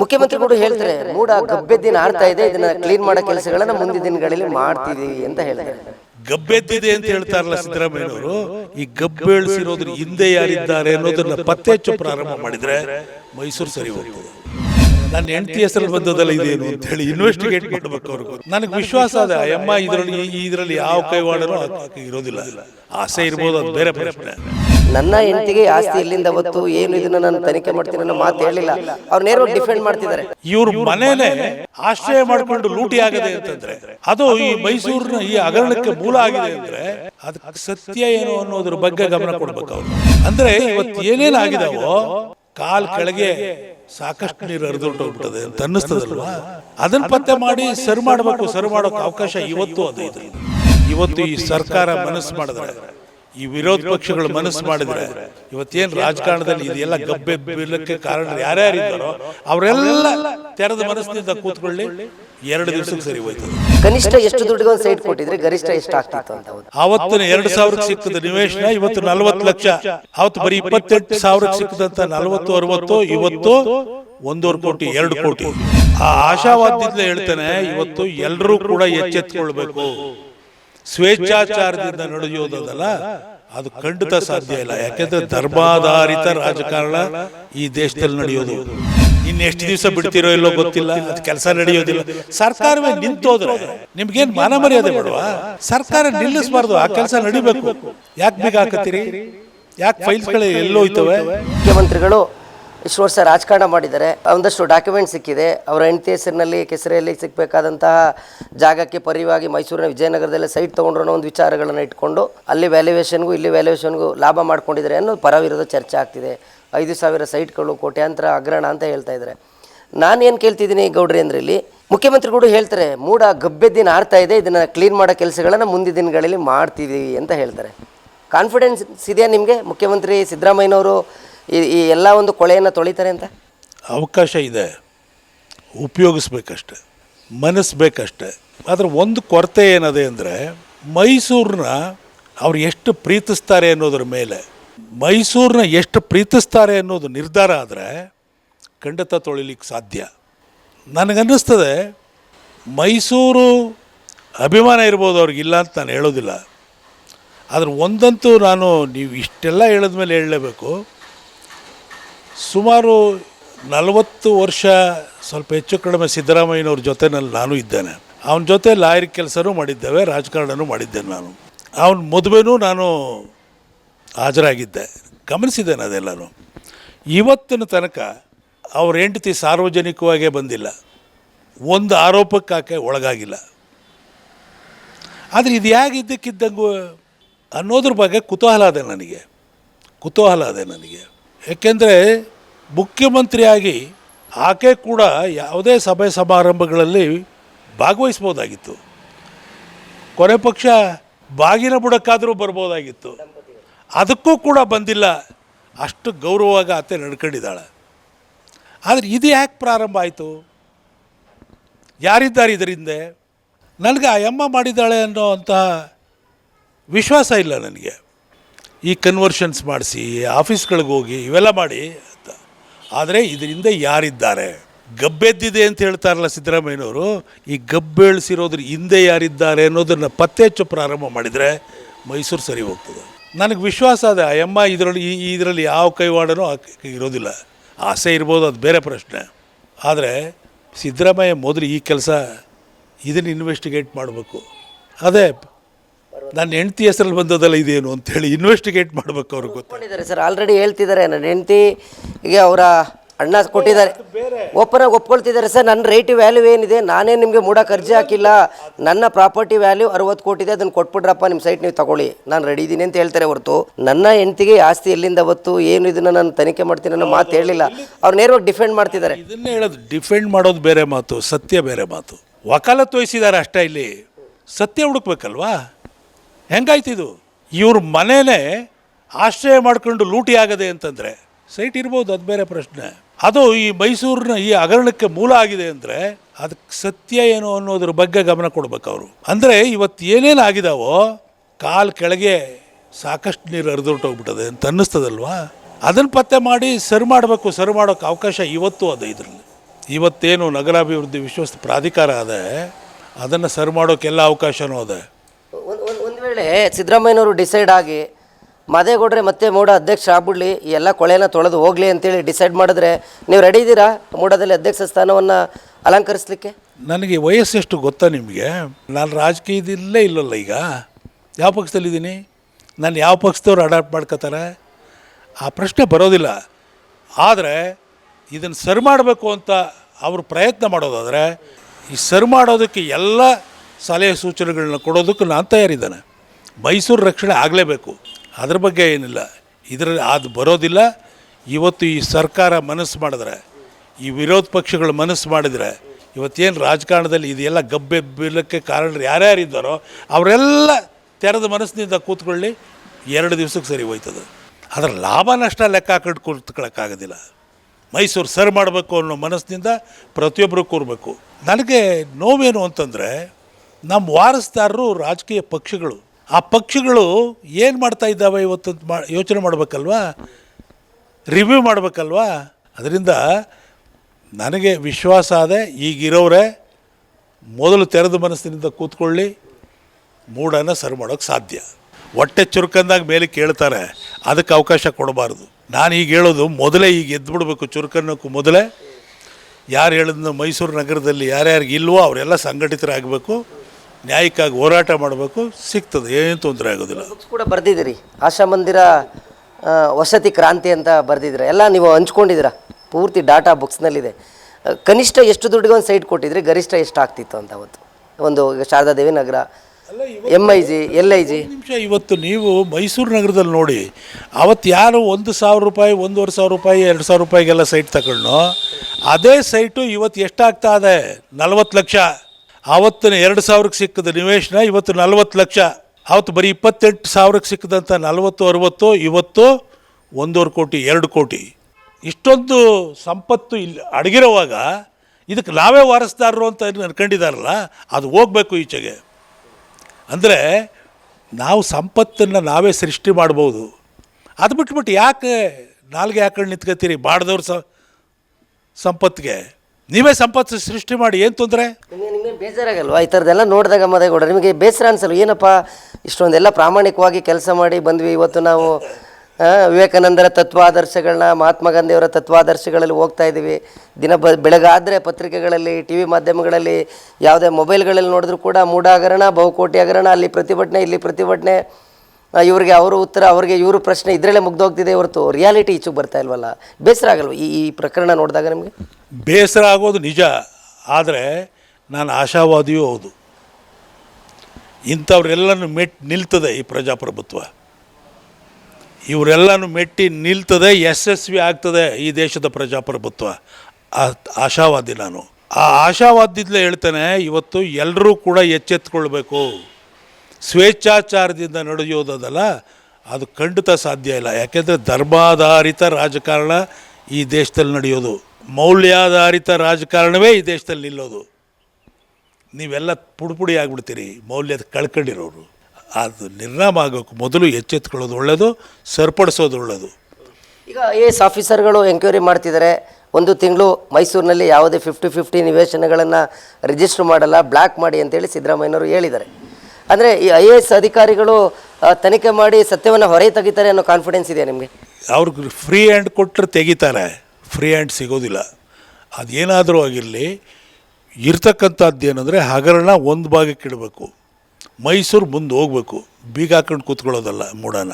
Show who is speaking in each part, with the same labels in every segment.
Speaker 1: ಮುಖ್ಯಮಂತ್ರಿಗಳು ಹೇಳ್ತಾರೆ, ಮೂಡ ಗಬ್ಬೆದ್ದಿನ ಆಡ್ತಾ ಇದೆ, ಇದನ್ನ ಕ್ಲೀನ್ ಮಾಡೋ ಕೆಲಸಗಳನ್ನ ಮುಂದಿನ ದಿನಗಳಲ್ಲಿ ಮಾಡ್ತೀವಿ ಅಂತ ಹೇಳ್ತಾರೆ.
Speaker 2: ಗಬ್ಬೆದ್ದಿದೆ ಅಂತ ಹೇಳ್ತಾರಲ್ಲ ಸಿದ್ದರಾಮಯ್ಯನವರು, ಈ ಗಬ್ಬೆಳಿಸಿರೋದ್ರ ಹಿಂದೆ ಯಾರಿದ್ದಾರೆ ಅನ್ನೋದನ್ನ ಪತ್ತೆ ಹೆಚ್ಚು ಪ್ರಾರಂಭ ಮಾಡಿದ್ರೆ ಮೈಸೂರು ಸರಿ ಹೋಗ್ತದೆ. ನನ್ನ ಹೆಂಡತಿ ಹೆಸರಲ್ಲಿ ಬಂದದಲ್ಲ ಇದೇನು ಅಂತ ಹೇಳಿ ಇನ್ವೆಸ್ಟಿಗೇಟ್ ಮಾಡಬೇಕು ಅವ್ರಿಗೆ ನನಗೆ ವಿಶ್ವಾಸ ಅದ ಅಮ್ಮ ಇದರಲ್ಲಿ ಇದರಲ್ಲಿ ಯಾವ ಕೈವಾಡನೂ ಇರೋದಿಲ್ಲ. ಆಸೆ ಇರ್ಬೋದು, ಅದು ಬೇರೆ ಪ್ರಶ್ನೆ.
Speaker 1: ನನ್ನ ಹೆಂಡತಿಗೆ ಆಸ್ತಿ ಇಲ್ಲಿಂದ ಅವತ್ತು ಏನು ಇದನ್ನ ನಾನು ತನಿಖೆ ಮಾಡ್ತೀನಿ ಅನ್ನೋ ಮಾತು ಹೇಳಿಲ್ಲ ಅವ್ರು ನೇರವಾಗಿ ಡಿಫೆಂಡ್ ಮಾಡ್ತಿದ್ದಾರೆ.
Speaker 2: ಇವ್ರ ಮನೇನೆ ಆಶ್ರಯ ಮಾಡ್ಕೊಂಡು ಲೂಟಿ ಆಗದೆ ಅಂತಂದ್ರೆ, ಅದು ಈ ಮೈಸೂರಿನ ಈ ಹಗರಣಕ್ಕೆ ಮೂಲ ಆಗಿದೆ ಅಂದ್ರೆ, ಅದಕ್ಕೆ ಸತ್ಯ ಏನು ಅನ್ನೋದ್ರ ಬಗ್ಗೆ ಗಮನ ಕೊಡ್ಬೇಕು ಅವ್ರು. ಅಂದ್ರೆ ಇವತ್ತು ಏನೇನು ಆಗಿದಾವೋ, ಕಾಲ್ ಕೆಳಗೆ ಸಾಕಷ್ಟು ನೀರು ಹರಿದೊಟ್ಟೋಗ್ಬಿಟ್ಟದೆ ಅಂತ ಅನ್ನಿಸ್ತದಲ್ವಾ? ಅದನ್ನ ಪತ್ತೆ ಮಾಡಿ ಸರಿ ಮಾಡಬೇಕು, ಸರಿ ಮಾಡೋಕೆ ಅವಕಾಶ ಇವತ್ತು ಅದು ಇದೆ. ಇವತ್ತು ಈ ಸರ್ಕಾರ ಮನಸ್ಸು ಮಾಡಿದ್ರೆ ಈ ವಿರೋಧ ಪಕ್ಷಗಳು ಮನಸ್ಸು ಮಾಡಿದ್ರೆ ಇವತ್ತೇನ್ ರಾಜಕಾರಣದಲ್ಲಿ ಇದೆಲ್ಲ ಗಬ್ಬೆ ಬೀಳಕ್ಕೆ ಕಾರಣ ಯಾರ್ಯಾರಿದ್ದಾರೋ ಅವರೆಲ್ಲ ತೆರೆದ ಮನಸ್ಸಿನಿಂದ ಕೂತ್ಕೊಳ್ಳಿ ಎರಡು ದಿವಸಕ್ಕೆ ಸರಿ ಹೋಯ್ತು
Speaker 1: ಕನಿಷ್ಠ ಎಷ್ಟು ದುಡ್ಡಿಗೆ ಒಂದು ಸೈಟ್ ಕೊಟ್ಟಿದ್ರೆ ಗರಿಷ್ಠ ಎಷ್ಟು ಆಗ್ತಿತ್ತು ಅಂತ ಹೌದು.
Speaker 2: ಅವತ್ತಿನ ಎರಡು ಸಾವಿರಕ್ಕೆ ಸಿಕ್ಕದ ನಿವೇಶನ ಇವತ್ತು ನಲವತ್ತು ಲಕ್ಷ. ಅವತ್ತು ಬರೀ ಇಪ್ಪತ್ತೆಂಟು ಸಾವಿರಕ್ಕೆ ಸಿಕ್ಕದಂತ ನಲವತ್ತು ಅರವತ್ತು ಇವತ್ತು ಒಂದೂವರೆ ಕೋಟಿ ಎರಡು ಕೋಟಿ ಆ ಆಶಾವಾದದಿಂದ ಹೇಳ್ತೇನೆ ಇವತ್ತು ಎಲ್ಲರೂ ಕೂಡ ಎಚ್ಚೆತ್ಕೊಳ್ಬೇಕು. ಸ್ವೇಚ್ಛಾಚಾರದಿಂದ ನಡೆಯೋದಲ್ಲ ಅದು ಖಂಡಿತ ಸಾಧ್ಯ ಇಲ್ಲ. ಯಾಕೆಂದ್ರೆ ಧರ್ಮಾಧಾರಿತ ರಾಜಕಾರಣ ಈ ದೇಶದಲ್ಲಿ ನಡೆಯೋದು. ಇನ್ನೆಷ್ಟು ದಿವಸ ಬಿಡ್ತಿರೋ ಇಲ್ಲೋ ಗೊತ್ತಿಲ್ಲ, ಅದು ಕೆಲಸ ನಡೆಯೋದಿಲ್ಲ. ಸರ್ಕಾರವೇ ನಿಂತೋದ್ರೆ ನಿಮ್ಗೇನ್ ಮಾನ ಮರ್ಯಾದೆ ಮಾಡುವ ಸರ್ಕಾರ ನಿಲ್ಲಿಸಬಾರ್ದು, ಆ ಕೆಲಸ ನಡಿಬೇಕು. ಯಾಕೆ ಬೇಗ ಹಾಕತ್ತೀರಿ ಯಾಕೆ ಫೈಲ್ಸ್ಗಳು ಎಲ್ಲೋಯ್ತವೆ?
Speaker 1: ಮುಖ್ಯಮಂತ್ರಿಗಳು ಇಷ್ಟು ವರ್ಷ ರಾಜಕಾರಣ ಮಾಡಿದ್ದಾರೆ. ಒಂದಷ್ಟು ಡಾಕ್ಯುಮೆಂಟ್ ಸಿಕ್ಕಿದೆ. ಅವರ ಹೆಂಡತಿ ಹೆಸರಿನಲ್ಲಿ ಕೆಸರೆಯಲ್ಲಿ ಸಿಕ್ಕಬೇಕಾದಂತಹ ಜಾಗಕ್ಕೆ ಪರಿವಾಗಿ ಮೈಸೂರಿನ ವಿಜಯನಗರದಲ್ಲಿ ಸೈಟ್ ತೊಗೊಂಡ್ರು ಅನ್ನೋ ಒಂದು ವಿಚಾರಗಳನ್ನು ಇಟ್ಕೊಂಡು ಅಲ್ಲಿ ವ್ಯಾಲ್ಯೂಯೇಷನ್ಗೂ ಇಲ್ಲಿ ವ್ಯಾಲ್ಯೂಯೇಷನ್ಗೂ ಲಾಭ ಮಾಡ್ಕೊಂಡಿದ್ದಾರೆ ಅನ್ನೋ ಪರವಿರೋದು ಚರ್ಚೆ ಆಗ್ತಿದೆ. ಐದು ಸಾವಿರ ಸೈಟ್ಗಳು ಕೋಟ್ಯಾಂತರ ಅಗ್ರಣ ಅಂತ ಹೇಳ್ತಾ ಇದ್ದಾರೆ. ನಾನು ಏನು ಕೇಳ್ತಿದ್ದೀನಿ ಗೌಡ್ರಿ ಅಂದ್ರೆ ಇಲ್ಲಿ ಮುಖ್ಯಮಂತ್ರಿಗಳು ಹೇಳ್ತಾರೆ, ಮೂಡ ಗಬ್ಬೆದ್ದಿನ ಆಡ್ತಾ ಇದೆ, ಇದನ್ನ ಕ್ಲೀನ್ ಮಾಡೋ ಕೆಲಸಗಳನ್ನು ಮುಂದಿನ ದಿನಗಳಲ್ಲಿ ಮಾಡ್ತಿದ್ದೀವಿ ಅಂತ ಹೇಳ್ತಾರೆ. ಕಾನ್ಫಿಡೆನ್ಸ್ ಇದೆಯಾ ನಿಮಗೆ? ಮುಖ್ಯಮಂತ್ರಿ ಸಿದ್ದರಾಮಯ್ಯನವರು ಈ ಈ ಎಲ್ಲ ಒಂದು ಕೊಳೆಯನ್ನು ತೊಳಿತಾರೆ ಅಂತ?
Speaker 2: ಅವಕಾಶ ಇದೆ. ಉಪಯೋಗಿಸ್ಬೇಕಷ್ಟೆ. ಮನಸ್ಸು ಬೇಕಷ್ಟೆ ಆದರೆ ಒಂದು ಕೊರತೆ ಏನದೆ ಅಂದರೆ ಮೈಸೂರನ್ನ ಅವ್ರು ಎಷ್ಟು ಪ್ರೀತಿಸ್ತಾರೆ ಅನ್ನೋದ್ರ ಮೇಲೆ. ಮೈಸೂರನ್ನ ಎಷ್ಟು ಪ್ರೀತಿಸ್ತಾರೆ ಅನ್ನೋದು ನಿರ್ಧಾರ ಆದರೆ, ಖಂಡಿತ ತೊಳಿಲಿಕ್ಕೆ ಸಾಧ್ಯ. ನನಗನ್ನಿಸ್ತದೆ, ಮೈಸೂರು ಅಭಿಮಾನ ಇರ್ಬೋದು ಅವ್ರಿಗಿಲ್ಲ ಅಂತ ನಾನು ಹೇಳೋದಿಲ್ಲ. ಆದರೆ ಒಂದಂತೂ ನಾನು ನೀವು ಇಷ್ಟೆಲ್ಲ ಹೇಳಿದ್ಮೇಲೆ ಹೇಳಲೇಬೇಕು. ಸುಮಾರು ನಲವತ್ತು ವರ್ಷ ಸ್ವಲ್ಪ ಹೆಚ್ಚು ಕಡಿಮೆ ಸಿದ್ದರಾಮಯ್ಯನವ್ರ ಜೊತೆನಲ್ಲಿ ನಾನು ಇದ್ದೇನೆ. ಅವನ ಜೊತೆ ಲಾಯರ್ ಕೆಲಸನೂ ಮಾಡಿದ್ದೇವೆ, ರಾಜಕಾರಣನೂ ಮಾಡಿದ್ದೇನೆ ನಾನು. ಅವನ ಮದುವೆನೂ ನಾನು ಹಾಜರಾಗಿದ್ದೆ. ಗಮನಿಸಿದ್ದೇನೆ ಅದೆಲ್ಲನೂ. ಇವತ್ತಿನ ತನಕ ಅವ್ರ ಹೆಂಡತಿ ಸಾರ್ವಜನಿಕವಾಗೇ ಬಂದಿಲ್ಲ. ಒಂದು ಆರೋಪಕ್ಕೆ ಆಕೆ ಒಳಗಾಗಿಲ್ಲ. ಆದರೆ ಇದು ಹೇಗೆ ಇದ್ದಕ್ಕಿದ್ದಂಗೂ ಅನ್ನೋದ್ರ ಬಗ್ಗೆ ಕುತೂಹಲ ಅದೇ ನನಗೆ. ಕುತೂಹಲ ಅದೇ ನನಗೆ. ಏಕೆಂದರೆ ಮುಖ್ಯಮಂತ್ರಿಯಾಗಿ ಆಕೆ ಕೂಡ ಯಾವುದೇ ಸಭೆ ಸಮಾರಂಭಗಳಲ್ಲಿ ಭಾಗವಹಿಸ್ಬೋದಾಗಿತ್ತು. ಕೊನೆ ಪಕ್ಷ ಬಾಗಿನ ಬುಡಕ್ಕಾದರೂ ಬರ್ಬೋದಾಗಿತ್ತು. ಅದಕ್ಕೂ ಕೂಡ ಬಂದಿಲ್ಲ. ಅಷ್ಟು ಗೌರವವಾಗಿ ಆತೆ ನಡ್ಕೊಂಡಿದ್ದಾಳೆ. ಆದರೆ ಇದು ಯಾಕೆ ಪ್ರಾರಂಭ ಆಯಿತು? ಯಾರಿದ್ದಾರೆ ಇದರಿಂದ ನನಗೆ ಆ ಅಮ್ಮ ಮಾಡಿದ್ದಾಳೆ ಅನ್ನೋ ಅಂತಹ ವಿಶ್ವಾಸ ಇಲ್ಲ ನನಗೆ. ಈ ಕನ್ವರ್ಷನ್ಸ್ ಮಾಡಿಸಿ ಆಫೀಸ್ಗಳಿಗೆ ಹೋಗಿ ಇವೆಲ್ಲ ಮಾಡಿ ಆದರೆ ಇದರಿಂದ ಯಾರಿದ್ದಾರೆ? ಗಬ್ಬೆದ್ದಿದೆ ಅಂತ ಹೇಳ್ತಾರಲ್ಲ ಸಿದ್ದರಾಮಯ್ಯನವರು, ಈ ಗಬ್ಬೆಳ್ಸಿರೋದ್ರ ಹಿಂದೆ ಯಾರಿದ್ದಾರೆ ಅನ್ನೋದನ್ನು ಪತ್ತೆ ಹಚ್ಚು ಪ್ರಾರಂಭ ಮಾಡಿದರೆ ಮೈಸೂರು ಸರಿ ಹೋಗ್ತದೆ. ನನಗೆ ವಿಶ್ವಾಸ ಅದ ಅಮ್ಮ ಇದರಲ್ಲಿ, ಈ ಇದರಲ್ಲಿ ಯಾವ ಕೈವಾಡನೂ ಇರೋದಿಲ್ಲ. ಆಸೆ ಇರ್ಬೋದು, ಅದು ಬೇರೆ ಪ್ರಶ್ನೆ. ಆದರೆ ಸಿದ್ದರಾಮಯ್ಯ ಮೊದಲು ಈ ಕೆಲಸ ಇದನ್ನು ಇನ್ವೆಸ್ಟಿಗೇಟ್ ಮಾಡಬೇಕು. ಅದೇ ನನ್ನ ಹೆಂಡತಿ ಹೆಸರಲ್ಲಿ ಬಂದದಲ್ಲ ಇದೇನು ಅಂತೇಳಿ ಇನ್ವೆಸ್ಟಿಗೇಟ್ ಮಾಡ್ಬೇಕು ಅವ್ರಿಗೆ ಗೊತ್ತು.
Speaker 1: ಒಪ್ಕೊಂಡಿದ್ದಾರೆ ಸರ್. ಆಲ್ರೆಡಿ ಹೇಳ್ತಿದ್ದಾರೆ ನನ್ನ ಹೆಂಡತಿಗೆ ಅವರ ಅಣ್ಣ ಕೊಟ್ಟಿದ್ದಾರೆ. ಓಪನ್ ಆಗಿ ಒಪ್ಕೊಳ್ತಿದ್ದಾರೆ ಸರ್. ನನ್ನ ರೇಟ್ ವ್ಯಾಲ್ಯೂ ಏನಿದೆ? ನಾನೇ ನಿಮಗೆ ಮೂಡಕ್ಕೆ ಅರ್ಜಿ ಹಾಕಿಲ್ಲ. ನನ್ನ ಪ್ರಾಪರ್ಟಿ ವ್ಯಾಲ್ಯೂ ಅರವತ್ತು ಕೋಟಿ ಇದೆ. ಅದನ್ನು ಕೊಟ್ಬಿಡ್ರಪ್ಪ ನಿಮ್ಮ ಸೈಟ್ ನೀವು ತಗೊಳ್ಳಿ. ನಾನು ರೆಡಿ ಇದ್ದೀನಿ ಅಂತ ಹೇಳ್ತಾರೆ ಹೊರತು. ನನ್ನ ಹೆಂಡತಿಗೆ ಆಸ್ತಿ ಎಲ್ಲಿಂದ ಬತ್ತು ಏನು ಇದನ್ನು ನಾನು ತನಿಖೆ ಮಾಡ್ತೀನಿ ಅನ್ನೋ ಮಾತು ಹೇಳಿಲ್ಲ. ಅವ್ರು ನೇರವಾಗಿ ಡಿಫೆಂಡ್ ಮಾಡ್ತಿದ್ದಾರೆ.
Speaker 2: ಇದನ್ನೇ ಹೇಳೋದು. ಡಿಫೆಂಡ್ ಮಾಡೋದು ಬೇರೆ ಮಾತು. ಸತ್ಯ ಬೇರೆ ಮಾತು. ವಕಾಲತ್ ವಹಿಸಿದ್ದಾರೆ ಅಷ್ಟೇ ಇಲ್ಲಿ. ಸತ್ಯ ಹುಡುಕ್ಬೇಕಲ್ವಾ? ಹೆಂಗಾಯ್ತು ಇದು? ಇವ್ರ ಮನೇನೆ ಆಶ್ರಯ ಮಾಡ್ಕೊಂಡು ಲೂಟಿ ಆಗದೆ ಅಂತಂದರೆ, ಸೈಟ್ ಇರ್ಬೋದು, ಅದು ಬೇರೆ ಪ್ರಶ್ನೆ. ಅದು ಈ ಮೈಸೂರಿನ ಈ ಹಗರಣಕ್ಕೆ ಮೂಲ ಆಗಿದೆ ಅಂದರೆ ಅದಕ್ಕೆ ಸತ್ಯ ಏನು ಅನ್ನೋದ್ರ ಬಗ್ಗೆ ಗಮನ ಕೊಡ್ಬೇಕು ಅವರು. ಅಂದರೆ ಇವತ್ತು ಏನೇನು ಆಗಿದಾವೋ, ಕಾಲು ಕೆಳಗೆ ಸಾಕಷ್ಟು ನೀರು ಹರಿದೊಟ್ಟೋಗ್ಬಿಟ್ಟದೆ ಅಂತ ಅನ್ನಿಸ್ತದಲ್ವಾ? ಅದನ್ನು ಪತ್ತೆ ಮಾಡಿ ಸರಿ ಮಾಡಬೇಕು, ಸರಿ ಮಾಡೋಕೆ ಅವಕಾಶ ಇವತ್ತು ಅದು ಇದರಲ್ಲಿ. ಇವತ್ತೇನು ನಗರಾಭಿವೃದ್ಧಿ ವಿಶ್ವಸ್ತ ಪ್ರಾಧಿಕಾರ ಅದೇ, ಅದನ್ನು ಸರಿ ಮಾಡೋಕ್ಕೆಲ್ಲ ಅವಕಾಶನೂ ಅದೇ.
Speaker 1: ವೇಳೆ ಸಿದ್ದರಾಮಯ್ಯನವರು ಡಿಸೈಡ್ ಆಗಿ ಮದೇಗೌಡ್ರೆ ಮತ್ತೆ ಮೂಡ ಅಧ್ಯಕ್ಷ ಆಗ್ಬಿಡ್ಲಿ ಎಲ್ಲ ಕೊಳೆನ ತೊಳೆದು ಹೋಗ್ಲಿ ಅಂತೇಳಿ ಡಿಸೈಡ್ ಮಾಡಿದ್ರೆ ನೀವು ರೆಡಿ ಇದ್ದೀರಾ ಮೂಡದಲ್ಲಿ ಅಧ್ಯಕ್ಷ ಸ್ಥಾನವನ್ನು ಅಲಂಕರಿಸಲಿಕ್ಕೆ?
Speaker 2: ನನಗೆ ವಯಸ್ಸೆಷ್ಟು ಗೊತ್ತಾ ನಿಮಗೆ? ನಾನು ರಾಜಕೀಯದಲ್ಲೇ ಇಲ್ಲಲ್ಲ ಈಗ. ಯಾವ ಪಕ್ಷದಲ್ಲಿದ್ದೀನಿ ನಾನು ಯಾವ ಪಕ್ಷದವ್ರು ಅಡಾಪ್ಟ್ ಮಾಡ್ಕೋತಾರೆ? ಆ ಪ್ರಶ್ನೆ ಬರೋದಿಲ್ಲ. ಆದರೆ ಇದನ್ನು ಸರಿ ಮಾಡಬೇಕು ಅಂತ ಅವರು ಪ್ರಯತ್ನ ಮಾಡೋದಾದರೆ ಈ ಸರಿ ಮಾಡೋದಕ್ಕೆ ಎಲ್ಲ ಸಲಹೆ ಸೂಚನೆಗಳನ್ನ ಕೊಡೋದಕ್ಕೆ ನಾನು ತಯಾರಿದ್ದಾನೆ. ಮೈಸೂರು ರಕ್ಷಣೆ ಆಗಲೇಬೇಕು. ಅದ್ರ ಬಗ್ಗೆ ಏನಿಲ್ಲ. ಇದರಲ್ಲಿ ಅದು ಬರೋದಿಲ್ಲ. ಇವತ್ತು ಈ ಸರ್ಕಾರ ಮನಸ್ಸು ಮಾಡಿದ್ರೆ, ಈ ವಿರೋಧ ಪಕ್ಷಗಳು ಮನಸ್ಸು ಮಾಡಿದರೆ, ಇವತ್ತೇನು ರಾಜಕಾರಣದಲ್ಲಿ ಇದೆಲ್ಲ ಗಬ್ಬೆ ಬೀಳಕ್ಕೆ ಕಾರಣ ಯಾರ್ಯಾರಿದ್ದಾರೋ ಅವರೆಲ್ಲ ತೆರೆದ ಮನಸ್ಸಿನಿಂದ ಕೂತ್ಕೊಳ್ಳಿ, ಎರಡು ದಿವ್ಸಕ್ಕೆ ಸರಿ ಹೋಯ್ತದೆ. ಅದರ ಲಾಭ ನಷ್ಟ ಲೆಕ್ಕ ಹಾಕೊಂಡು ಕೂತ್ಕೊಳ್ಳೋಕ್ಕಾಗೋದಿಲ್ಲ. ಮೈಸೂರು ಸರ್ ಮಾಡಬೇಕು ಅನ್ನೋ ಮನಸ್ಸಿನಿಂದ ಪ್ರತಿಯೊಬ್ಬರು ಕೂರಬೇಕು. ನನಗೆ ನೋವೇನು ಅಂತಂದರೆ, ನಮ್ಮ ವಾರಸ್ದಾರರು ರಾಜಕೀಯ ಪಕ್ಷಗಳು ಆ ಪಕ್ಷಗಳು ಏನು ಮಾಡ್ತಾ ಇದ್ದಾವೆ ಇವತ್ತು ಮಾ, ಯೋಚನೆ ಮಾಡಬೇಕಲ್ವಾ? ರಿವ್ಯೂ ಮಾಡಬೇಕಲ್ವಾ? ಅದರಿಂದ ನನಗೆ ವಿಶ್ವಾಸ ಅದೇ ಈಗಿರೋರೆ ಮೊದಲು ತೆರೆದ ಮನಸ್ಸಿನಿಂದ ಕೂತ್ಕೊಳ್ಳಿ, ಮೂಡನ್ನು ಸರಿ ಮಾಡೋಕ್ಕೆ ಸಾಧ್ಯ. ಹೊಟ್ಟೆ ಚುರುಕಂದಾಗ ಮೇಲೆ ಕೇಳ್ತಾರೆ, ಅದಕ್ಕೆ ಅವಕಾಶ ಕೊಡಬಾರ್ದು. ನಾನು ಈಗ ಹೇಳೋದು ಮೊದಲೇ ಈಗ ಎದ್ದು ಬಿಡಬೇಕು ಚುರುಕನ್ನೋಕ್ಕೂ ಮೊದಲೇ. ಯಾರು ಹೇಳಿದ್ನೋ ಮೈಸೂರು ನಗರದಲ್ಲಿ ಯಾರ್ಯಾರಿಗೆ ಇಲ್ವೋ ಅವರೆಲ್ಲ ಸಂಘಟಿತರಾಗಬೇಕು. ನ್ಯಾಯಕ್ಕಾಗಿ ಹೋರಾಟ ಮಾಡಬೇಕು ಸಿಗ್ತದೆ ಏನು ತೊಂದರೆ ಆಗೋದಿಲ್ಲ.
Speaker 1: ಬುಕ್ಸ್ ಕೂಡ ಬರೆದಿದ್ದೀರಿ. ಆಶಾ ಮಂದಿರ ಆ, ವಸತಿ ಕ್ರಾಂತಿ ಅಂತ ಬರೆದಿದ್ದೀರ? ಎಲ್ಲ ನೀವು ಹಂಚ್ಕೊಂಡಿದ್ದೀರಾ? ಪೂರ್ತಿ ಡಾಟಾ ಬುಕ್ಸ್ನಲ್ಲಿದೆ. ಆ, ಕನಿಷ್ಠ ಎಷ್ಟು ದುಡ್ಡಿಗೆ ಒಂದು ಸೈಟ್ ಕೊಟ್ಟಿದ್ರೆ ಗರಿಷ್ಠ ಎಷ್ಟು ಆಗ್ತಿತ್ತು ಅಂತ ಅವತ್ತು? ಒಂದು ಈಗ Sharadadevi Nagar M I G L I G
Speaker 2: ನಿಮಿಷ ಇವತ್ತು ನೀವು ಮೈಸೂರು ನಗರದಲ್ಲಿ ನೋಡಿ ಅವತ್ತು ಯಾರು ಒಂದು ಸಾವಿರ ರೂಪಾಯಿ ಒಂದೂವರೆ ಸಾವಿರ ರೂಪಾಯಿ ಎರಡು ಸಾವಿರ ರೂಪಾಯಿಗೆಲ್ಲ ಸೈಟ್ ತಗೊಂಡು ಅದೇ ಸೈಟು ಇವತ್ತು ಎಷ್ಟಾಗ್ತಾ ಇದೆ? ನಲ್ವತ್ತು ಲಕ್ಷ. ಆವತ್ತಿನ ಎರಡು ಸಾವಿರಕ್ಕೆ ಸಿಕ್ಕಿದ ನಿವೇಶನ ಇವತ್ತು ನಲ್ವತ್ತು ಲಕ್ಷ. ಆವತ್ತು ಬರೀ ಇಪ್ಪತ್ತೆಂಟು ಸಾವಿರಕ್ಕೆ ಸಿಕ್ಕಿದಂಥ ನಲವತ್ತು, ಅರುವತ್ತು, ಇವತ್ತು ಒಂದೂವರೆ ಕೋಟಿ, ಎರಡು ಕೋಟಿ. ಇಷ್ಟೊಂದು ಸಂಪತ್ತು ಇಲ್ಲಿ ಅಡಗಿರೋವಾಗ ಇದಕ್ಕೆ ನಾವೇ ವಾರಸ್ದಾರರು ಅಂತ ಅನ್ಕೊಂಡಿದ್ದಾರಲ್ಲ ಅದು ಹೋಗಬೇಕು ಈಚೆಗೆ. ಅಂದರೆ ನಾವು ಸಂಪತ್ತನ್ನು ನಾವೇ ಸೃಷ್ಟಿ ಮಾಡ್ಬೋದು. ಅದು ಬಿಟ್ಬಿಟ್ಟು ಯಾಕೆ ನಾಲ್ಗೆ ಹಾಕೊಂಡು ನಿಂತ್ಕೋತೀರಿ ಬಾಡ್ದವ್ರ ಸಂಪತ್ತಿಗೆ? ನೀವೇ ಸಂಪತ್ತು ಸೃಷ್ಟಿ ಮಾಡಿ ಏನು ತೊಂದರೆ?
Speaker 1: ನಿಮಗೆ ಬೇಜಾರಾಗಲ್ವಾ? ಈ ಥರದ್ದೆಲ್ಲ ನೋಡಿದಾಗ ಮದೇಗೌಡ ನಿಮಗೆ ಬೇಸರ ಅನ್ಸಲ್ಲ ಏನಪ್ಪ, ಇಷ್ಟೊಂದೆಲ್ಲ ಪ್ರಾಮಾಣಿಕವಾಗಿ ಕೆಲಸ ಮಾಡಿ ಬಂದ್ವಿ. ಇವತ್ತು ನಾವು ವಿವೇಕಾನಂದರ ತತ್ವಾದರ್ಶಗಳನ್ನ, ಮಹಾತ್ಮ ಗಾಂಧಿಯವರ ತತ್ವಾದರ್ಶಗಳಲ್ಲಿ ಹೋಗ್ತಾ ಇದ್ದೀವಿ. ದಿನ ಬ, ಬೆಳಗಾದರೆ ಪತ್ರಿಕೆಗಳಲ್ಲಿ ಟಿ ವಿ ಮಾಧ್ಯಮಗಳಲ್ಲಿ, ಯಾವುದೇ ಮೊಬೈಲ್ಗಳಲ್ಲಿ ನೋಡಿದ್ರು ಕೂಡ ಮೂಡಾಗರಣ ಬಹುಕೋಟಿ ಹಗರಣ ಅಲ್ಲಿ ಪ್ರತಿಭಟನೆ, ಇಲ್ಲಿ ಪ್ರತಿಭಟನೆ. ಇವರಿಗೆ ಇವ್ರಿಗೆ ಅವರು ಉತ್ತರ, ಅವ್ರಿಗೆ ಇವರು ಪ್ರಶ್ನೆ ಇದರಲ್ಲೇ ಮುಗ್ದೋಗ್ತಿದೆ ಹೊರತು. ರಿಯಾಲಿಟಿ ಈಚೆಗೆ ಬರ್ತಾ ಇಲ್ವಲ್ಲ? ಬೇಸರ ಆಗಲ್ವ ಈ ಈ ಪ್ರಕರಣ ನೋಡಿದಾಗ ನಿಮಗೆ?
Speaker 2: ಬೇಸರ ಆಗೋದು ನಿಜ. ಆದರೆ ನಾನು ಆಶಾವಾದಿಯೂ ಹೌದು. ಇಂಥವ್ರೆಲ್ಲನೂ ಮೆಟ್ಟಿ ನಿಲ್ತದೆ ಈ ಪ್ರಜಾಪ್ರಭುತ್ವ. ಇವರೆಲ್ಲನೂ ಮೆಟ್ಟಿ ನಿಲ್ತದೆ, ಯಶಸ್ವಿ ಆಗ್ತದೆ ಈ ದೇಶದ ಪ್ರಜಾಪ್ರಭುತ್ವ. ಆಶಾವಾದಿ ನಾನು. ಆ ಆಶಾವಾದ್ಯದಲ್ಲೇ ಹೇಳ್ತೇನೆ, ಇವತ್ತು ಎಲ್ಲರೂ ಕೂಡ ಎಚ್ಚೆತ್ಕೊಳ್ಬೇಕು. ಸ್ವೇಚ್ಛಾಚಾರದಿಂದ ನಡೆಯೋದಲ್ಲ ಅದು ಖಂಡಿತ ಸಾಧ್ಯ ಇಲ್ಲ. ಯಾಕೆಂದರೆ ಧರ್ಮಾಧಾರಿತ ರಾಜಕಾರಣ ಈ ದೇಶದಲ್ಲಿ ನಡೆಯೋದು. ಮೌಲ್ಯಾಧಾರಿತ ರಾಜಕಾರಣವೇ ಈ ದೇಶದಲ್ಲಿ ನಿಲ್ಲೋದು. ನೀವೆಲ್ಲ ಪುಡಿ ಆಗಿಬಿಡ್ತೀರಿ ಮೌಲ್ಯದ ಕಳ್ಕೊಂಡಿರೋರು. ಅದು ನಿರ್ನಾಮ ಆಗೋಕ್ಕೆ ಮೊದಲು ಎಚ್ಚೆತ್ಕೊಳ್ಳೋದು ಒಳ್ಳೆಯದು ಸರಿಪಡಿಸೋದು ಒಳ್ಳೆಯದು
Speaker 1: ಈಗ ಐ ಎ ಎಸ್ ಆಫೀಸರ್ಗಳು ಎಂಕ್ವೈರಿ ಮಾಡ್ತಿದ್ದಾರೆ ಒಂದು ತಿಂಗಳು ಮೈಸೂರಿನಲ್ಲಿ ಯಾವುದೇ ಫಿಫ್ಟಿ ಫಿಫ್ಟಿ ನಿವೇಶನಗಳನ್ನು ರಿಜಿಸ್ಟರ್ ಮಾಡಲ್ಲ ಬ್ಲ್ಯಾಕ್ ಮಾಡಿ ಅಂತೇಳಿ ಸಿದ್ದರಾಮಯ್ಯನವರು ಹೇಳಿದ್ದಾರೆ. ಅಂದರೆ ಈ ಐ ಎ ಎಸ್ ಅಧಿಕಾರಿಗಳು ತನಿಖೆ ಮಾಡಿ ಸತ್ಯವನ್ನು ಹೊರಗೆ ತೆಗಿತಾರೆ ಅನ್ನೋ ಕಾನ್ಫಿಡೆನ್ಸ್ ಇದೆಯಾ ನಿಮಗೆ?
Speaker 2: ಅವ್ರಿಗೆ ಫ್ರೀ ಹ್ಯಾಂಡ್ ಕೊಟ್ಟರೆ ತೆಗಿತಾರೆ ಫ್ರೀ ಹ್ಯಾಂಡ್ ಸಿಗೋದಿಲ್ಲ. ಅದೇನಾದರೂ ಆಗಿರಲಿ ಇರ್ತಕ್ಕಂಥದ್ದು ಏನಂದರೆ ಹಗರಣ ಒಂದು ಭಾಗಕ್ಕೆ ಇಡಬೇಕು. ಮೈಸೂರು ಮುಂದೆ ಹೋಗಬೇಕು. ಬೀಗ ಹಾಕೊಂಡು ಕೂತ್ಕೊಳ್ಳೋದಲ್ಲ ಮೂಡನ.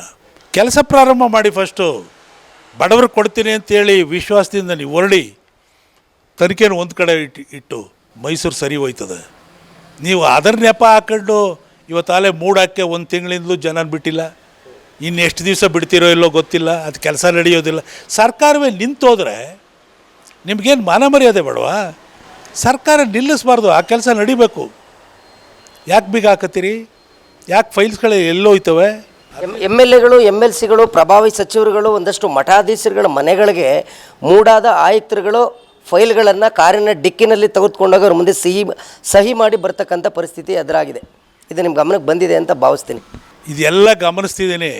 Speaker 2: ಕೆಲಸ ಪ್ರಾರಂಭ ಮಾಡಿ ಫಸ್ಟು ಬಡವರು ಕೊಡ್ತೀನಿ ಅಂತೇಳಿ ವಿಶ್ವಾಸದಿಂದ ನೀವು ಹೊರಡಿ. ತನಿಖೆನ ಒಂದು ಕಡೆ ಇಟ್ಟು ಇಟ್ಟು ಮೈಸೂರು ಸರಿ ಹೋಯ್ತದೆ. ನೀವು ಅದರ ನೆಪ ಹಾಕೊಂಡು ಇವತ್ತಾಲೆ ಮೂಡಕ್ಕೆ ಒಂದು ತಿಂಗಳಿಂದಲೂ ಜನ ಬಿಟ್ಟಿಲ್ಲ. ಇನ್ನು ಎಷ್ಟು ದಿವಸ ಬಿಡ್ತಿರೋ ಇಲ್ಲೋ ಗೊತ್ತಿಲ್ಲ. ಅದು ಕೆಲಸ ನಡೆಯೋದಿಲ್ಲ. ಸರ್ಕಾರವೇ ನಿಂತೋದ್ರೆ ನಿಮಗೇನು ಮಾನ ಮರ್ಯಾದೆ ಬೇಡವಾ? ಸರ್ಕಾರ ನಿಲ್ಲಿಸಬಾರ್ದು ಆ ಕೆಲಸ ನಡಿಬೇಕು. ಯಾಕೆ ಬೀಗ ಹಾಕತ್ತೀರಿ? ಯಾಕೆ ಫೈಲ್ಸ್ಗಳು ಎಲ್ಲೋಯ್ತವೆ
Speaker 1: ಎಂ ಎಂ ಎಲ್ ಎಗಳು ಎಂ ಎಲ್ ಸಿಗಳು ಪ್ರಭಾವಿ ಸಚಿವರುಗಳು ಒಂದಷ್ಟು ಮಠಾಧೀಶರುಗಳ ಮನೆಗಳಿಗೆ ಮೂಡಾದ ಆಯುಕ್ತರುಗಳು ಫೈಲ್ಗಳನ್ನು ಕಾರಿನ ಡಿಕ್ಕಿನಲ್ಲಿ ತೆಗೆದುಕೊಂಡಾಗ ಅವ್ರ ಮುಂದೆ ಸಿಹಿ ಸಹಿ ಮಾಡಿ ಬರ್ತಕ್ಕಂಥ ಪರಿಸ್ಥಿತಿ ಎದುರಾಗಿದೆ. ಇದು ನಿಮ್ಮ ಗಮನಕ್ಕೆ ಬಂದಿದೆ ಅಂತ ಭಾವಿಸ್ತೀನಿ.
Speaker 2: ಇದೆಲ್ಲ ಗಮನಿಸ್ತಿದ್ದೀನಿ.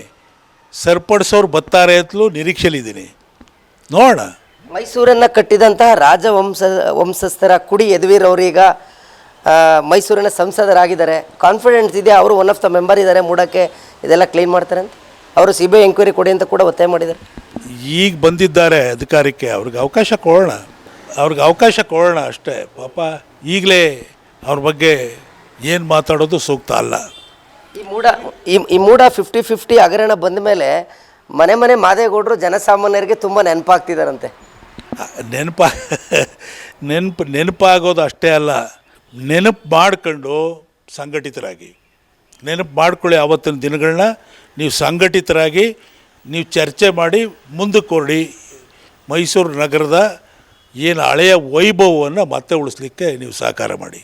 Speaker 2: ಸರಿಪಡಿಸೋರು ಬರ್ತಾರೆ ಅಂತಲೂ ನಿರೀಕ್ಷೆಲಿದ್ದೀನಿ. ನೋಡೋಣ.
Speaker 1: ಮೈಸೂರನ್ನು ಕಟ್ಟಿದಂತಹ ರಾಜವಂಶ ವಂಶಸ್ಥರ ಕುಡಿ ಯದುವೀರವರೀಗ ಮೈಸೂರಿನ ಸಂಸದರಾಗಿದ್ದಾರೆ. ಕಾನ್ಫಿಡೆನ್ಸ್ ಇದೆ ಅವರು ಒನ್ ಆಫ್ ದ ಮೆಂಬರ್ ಇದ್ದಾರೆ ಮೂಡಕ್ಕೆ. ಇದೆಲ್ಲ ಕ್ಲೀನ್ ಮಾಡ್ತಾರೆ ಅಂತ. ಅವರು ಸಿ ಬಿ ಐ ಎಂಕ್ವೈರಿ ಕೊಡಿ ಅಂತ ಕೂಡ ಒತ್ತಾಯ ಮಾಡಿದ್ದಾರೆ.
Speaker 2: ಈಗ ಬಂದಿದ್ದಾರೆ ಅಧಿಕಾರಕ್ಕೆ ಅವ್ರಿಗೆ ಅವಕಾಶ ಕೊಡೋಣ. ಅವ್ರಿಗೆ ಅವಕಾಶ ಕೊಡೋಣ ಅಷ್ಟೇ. ಪಾಪ ಈಗಲೇ ಅವ್ರ ಬಗ್ಗೆ ಏನು ಮಾತಾಡೋದು ಸೂಕ್ತ ಅಲ್ಲ.
Speaker 1: ಈ ಮೂಡ ಈ ಈ ಮೂಡ ಫಿಫ್ಟಿ ಫಿಫ್ಟಿ ಹಗರಣ ಬಂದ ಮೇಲೆ ಮನೆ ಮನೆ ಮಾದೇಗೌಡರು ಜನಸಾಮಾನ್ಯರಿಗೆ ತುಂಬ ನೆನಪಾಗ್ತಿದಾರಂತೆ
Speaker 2: ನೆನಪ ನೆನಪು ನೆನಪಾಗೋದು ಅಷ್ಟೇ ಅಲ್ಲ ನೆನಪು ಮಾಡ್ಕೊಂಡು ಸಂಘಟಿತರಾಗಿ. ನೆನಪು ಮಾಡ್ಕೊಳ್ಳಿ ಆವತ್ತಿನ ದಿನಗಳನ್ನ ನೀವು ಸಂಘಟಿತರಾಗಿ ನೀವು ಚರ್ಚೆ ಮಾಡಿ ಮುಂದಕ್ಕೆ ಹೊರಡಿ ಮೈಸೂರು ನಗರದ ಏನು ಹಳೆಯ ವೈಭವವನ್ನು ಮತ್ತೆ ಉಳಿಸ್ಲಿಕ್ಕೆ ನೀವು ಸಹಕಾರ ಮಾಡಿ.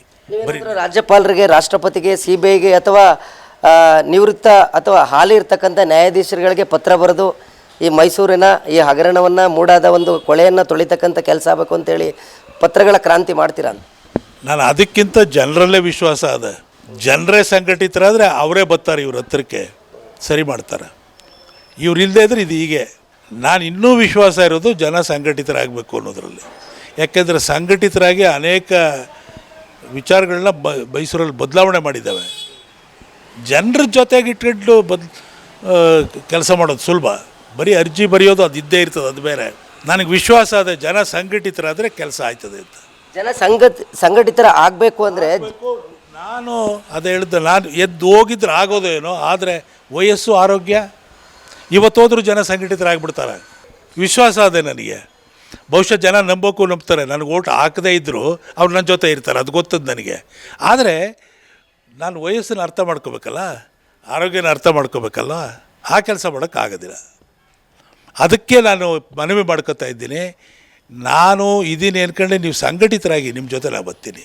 Speaker 1: ಬರೀ ರಾಜ್ಯಪಾಲರಿಗೆ ರಾಷ್ಟ್ರಪತಿಗೆ ಸಿ ಬಿ ಐಗೆ ಅಥವಾ ನಿವೃತ್ತ ಅಥವಾ ಹಾಲಿ ಇರ್ತಕ್ಕಂಥ ನ್ಯಾಯಾಧೀಶರುಗಳಿಗೆ ಪತ್ರ ಬರೆದು ಈ ಮೈಸೂರಿನ ಈ ಹಗರಣವನ್ನು ಮೂಡಾದ ಒಂದು ಕೊಳೆಯನ್ನು ತೊಳಿತಕ್ಕಂಥ ಕೆಲಸ ಆಗಬೇಕು ಅಂತೇಳಿ ಪತ್ರಗಳ ಕ್ರಾಂತಿ ಮಾಡ್ತೀರಾ
Speaker 2: ನಾನು ಅದಕ್ಕಿಂತ ಜನರಲ್ಲೇ ವಿಶ್ವಾಸ ಅದ. ಜನರೇ ಸಂಘಟಿತರಾದರೆ ಅವರೇ ಬರ್ತಾರೆ ಇವ್ರ ಹತ್ರಕ್ಕೆ. ಸರಿ ಮಾಡ್ತಾರೆ. ಇವ್ರು ಇಲ್ಲದೇ ಇದ್ರೆ ಇದು ಹೀಗೆ. ನಾನು ಇನ್ನೂ ವಿಶ್ವಾಸ ಇರೋದು ಜನ ಸಂಘಟಿತರಾಗಬೇಕು ಅನ್ನೋದರಲ್ಲಿ. ಯಾಕೆಂದರೆ ಸಂಘಟಿತರಾಗಿ ಅನೇಕ ವಿಚಾರಗಳನ್ನ ಬ, ಮೈಸೂರಲ್ಲಿ ಬದಲಾವಣೆ ಮಾಡಿದ್ದಾವೆ. ಜನರ ಜೊತೆಗೆ ಇಟ್ಕೊಂಡು ಬದ್ ಕೆಲಸ ಮಾಡೋದು ಸುಲಭ. ಬರೀ ಅರ್ಜಿ ಬರೆಯೋದು ಅದು ಇದ್ದೇ ಇರ್ತದೆ ಅದು ಬೇರೆ. ನನಗೆ ವಿಶ್ವಾಸ ಅದೇ ಜನ ಸಂಘಟಿತರಾದರೆ ಕೆಲಸ ಆಯ್ತದೆ ಅಂತ.
Speaker 1: ಜನ ಸಂಘ ಸಂಘಟಿತರ ಆಗಬೇಕು ಅಂದರೆ
Speaker 2: ನಾನು ಅದು ಹೇಳಿದ್ದೆ ನಾನು ಎದ್ದು ಹೋಗಿದ್ರೆ ಆಗೋದೇನೋ ಆದರೆ ವಯಸ್ಸು ಆರೋಗ್ಯ ಇವತ್ತೋದ್ರೂ ಜನ ಸಂಘಟಿತರಾಗ್ಬಿಡ್ತಾರೆ. ವಿಶ್ವಾಸ ಅದೇ ನನಗೆ. ಬಹುಶಃ ಜನ ನಂಬೋಕ್ಕೂ ನಂಬ್ತಾರೆ ನನಗೆ ಓಟ್ ಹಾಕದೇ ಇದ್ದರೂ ಅವ್ರು ನನ್ನ ಜೊತೆ ಇರ್ತಾರೆ ಅದು ಗೊತ್ತದ್ದು ನನಗೆ. ಆದರೆ ನಾನು ವಯಸ್ಸನ್ನು ಅರ್ಥ ಮಾಡ್ಕೋಬೇಕಲ್ಲ ಆರೋಗ್ಯನ ಅರ್ಥ ಮಾಡ್ಕೋಬೇಕಲ್ಲ ಆ ಕೆಲಸ ಮಾಡೋಕ್ಕಾಗೋದಿಲ್ಲ. ಅದಕ್ಕೆ ನಾನು ಮನವಿ ಮಾಡ್ಕೋತಾ ಇದ್ದೀನಿ. ನಾನು ಇದೀನಿ ಅನ್ಕೊಂಡೆ ನೀವು ಸಂಘಟಿತರಾಗಿ ನಿಮ್ಮ ಜೊತೆ ನಾನು ಬರ್ತೀನಿ.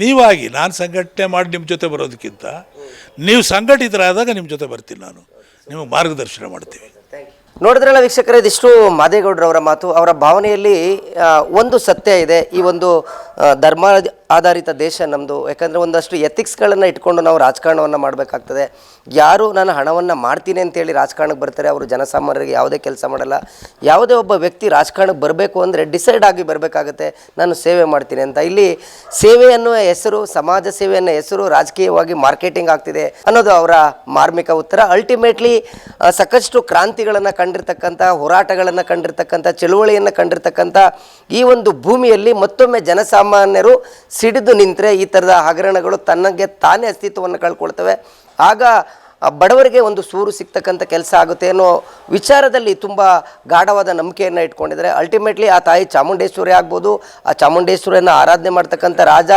Speaker 2: ನೀವಾಗಿ ನಾನು ಸಂಘಟನೆ ಮಾಡಿ ನಿಮ್ಮ ಜೊತೆ ಬರೋದಕ್ಕಿಂತ ನೀವು ಸಂಘಟಿತರಾದಾಗ ನಿಮ್ಮ ಜೊತೆ ಬರ್ತೀನಿ ನಾನು. ನಿಮಗೆ ಮಾರ್ಗದರ್ಶನ ಮಾಡ್ತೀವಿ.
Speaker 1: ನೋಡಿದ್ರಲ್ಲ ವೀಕ್ಷಕರೇ, ಇದಿಷ್ಟು ಮಾದೇಗೌಡರವರ ಮಾತು, ಅವರ ಭಾವನೆಯಲ್ಲಿ ಒಂದು ಸತ್ಯ ಇದೆ. ಈ ಒಂದು ಧರ್ಮ ಆಧಾರಿತ ದೇಶ ನಮ್ಮದು ಯಾಕಂದರೆ ಒಂದಷ್ಟು ಎಥಿಕ್ಸ್ಗಳನ್ನು ಇಟ್ಕೊಂಡು ನಾವು ರಾಜಕಾರಣವನ್ನು ಮಾಡಬೇಕಾಗ್ತದೆ. ಯಾರು ನಾನು ಹಣವನ್ನು ಮಾಡ್ತೀನಿ ಅಂತೇಳಿ ರಾಜಕಾರಣಕ್ಕೆ ಬರ್ತಾರೆ, ಅವರು ಜನಸಾಮಾನ್ಯರಿಗೆ ಯಾವುದೇ ಕೆಲಸ ಮಾಡಲ್ಲ. ಯಾವುದೇ ಒಬ್ಬ ವ್ಯಕ್ತಿ ರಾಜಕಾರಣಕ್ಕೆ ಬರಬೇಕು ಅಂದರೆ ಡಿಸೈಡ್ ಆಗಿ ಬರಬೇಕಾಗತ್ತೆ, ನಾನು ಸೇವೆ ಮಾಡ್ತೀನಿ ಅಂತ. ಇಲ್ಲಿ ಸೇವೆ ಅನ್ನುವ ಹೆಸರು, ಸಮಾಜ ಸೇವೆ ಹೆಸರು ರಾಜಕೀಯವಾಗಿ ಮಾರ್ಕೆಟಿಂಗ್ ಆಗ್ತಿದೆ ಅನ್ನೋದು ಅವರ ಮಾರ್ಮಿಕ ಉತ್ತರ. ಅಲ್ಟಿಮೇಟ್ಲಿ ಸಾಕಷ್ಟು ಕ್ರಾಂತಿಗಳನ್ನು ಕಂಡಿರ್ತಕ್ಕಂಥ, ಹೋರಾಟಗಳನ್ನು ಕಂಡಿರ್ತಕ್ಕಂಥ, ಚಳುವಳಿಯನ್ನು ಕಂಡಿರ್ತಕ್ಕಂಥ ಈ ಒಂದು ಭೂಮಿಯಲ್ಲಿ ಮತ್ತೊಮ್ಮೆ ಜನಸಾಮಾನ್ಯರು ಸಿಡಿದು ನಿಂತರೆ ಈ ಥರದ ಹಗರಣಗಳು ತನ್ನಗೆ ತಾನೇ ಅಸ್ತಿತ್ವವನ್ನು ಕಳ್ಕೊಳ್ತವೆ. ಆಗ ಬಡವರಿಗೆ ಒಂದು ಸೂರು ಸಿಗ್ತಕ್ಕಂಥ ಕೆಲಸ ಆಗುತ್ತೆ ಅನ್ನೋ ವಿಚಾರದಲ್ಲಿ ತುಂಬ ಗಾಢವಾದ ನಂಬಿಕೆಯನ್ನು ಇಟ್ಕೊಂಡಿದ್ದಾರೆ. ಅಲ್ಟಿಮೇಟ್ಲಿ ಆ ತಾಯಿ ಚಾಮುಂಡೇಶ್ವರಿ ಆಗ್ಬೋದು, ಆ ಚಾಮುಂಡೇಶ್ವರಿಯನ್ನು ಆರಾಧನೆ ಮಾಡ್ತಕ್ಕಂಥ ರಾಜ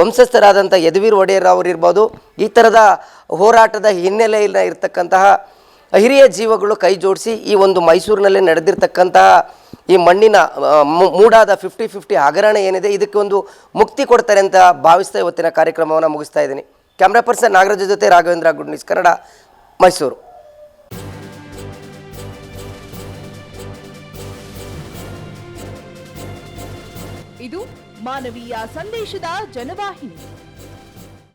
Speaker 1: ವಂಶಸ್ಥರಾದಂಥ ಯದುವೀರ್ ಒಡೆಯರ್ ಅವರಿರ್ಬೋದು ಈ ಥರದ ಹೋರಾಟದ ಹಿನ್ನೆಲೆಯಲ್ಲಿ ಇರತಕ್ಕಂತಹ ಹಿರಿಯ ಜೀವಗಳು ಕೈ ಜೋಡಿಸಿ ಈ ಒಂದು ಮೈಸೂರಿನಲ್ಲಿ ನಡೆದಿರ್ತಕ್ಕಂತಹ ಈ ಮಣ್ಣಿನ ಮೂಡಾದ ಫಿಫ್ಟಿ ಫಿಫ್ಟಿ ಹಗರಣ ಏನಿದೆ, ಇದಕ್ಕೆ ಒಂದು ಮುಕ್ತಿ ಕೊಡ್ತಾರೆ ಅಂತ ಭಾವಿಸ್ತಾ ಇವತ್ತಿನ ಕಾರ್ಯಕ್ರಮವನ್ನು ಮುಗಿಸ್ತಾ ಇದ್ದೀನಿ. ಕ್ಯಾಮ್ರಾ ಪರ್ಸನ್ ನಾಗರಾಜ್ ಜೊತೆ ರಾಘವೇಂದ್ರ ಗುಡ್ ಕನ್ನಡ, ಮೈಸೂರು.
Speaker 3: ಇದು ಮಾನವೀಯ ಸಂದೇಶದ ಜನವಾಹಿನಿ.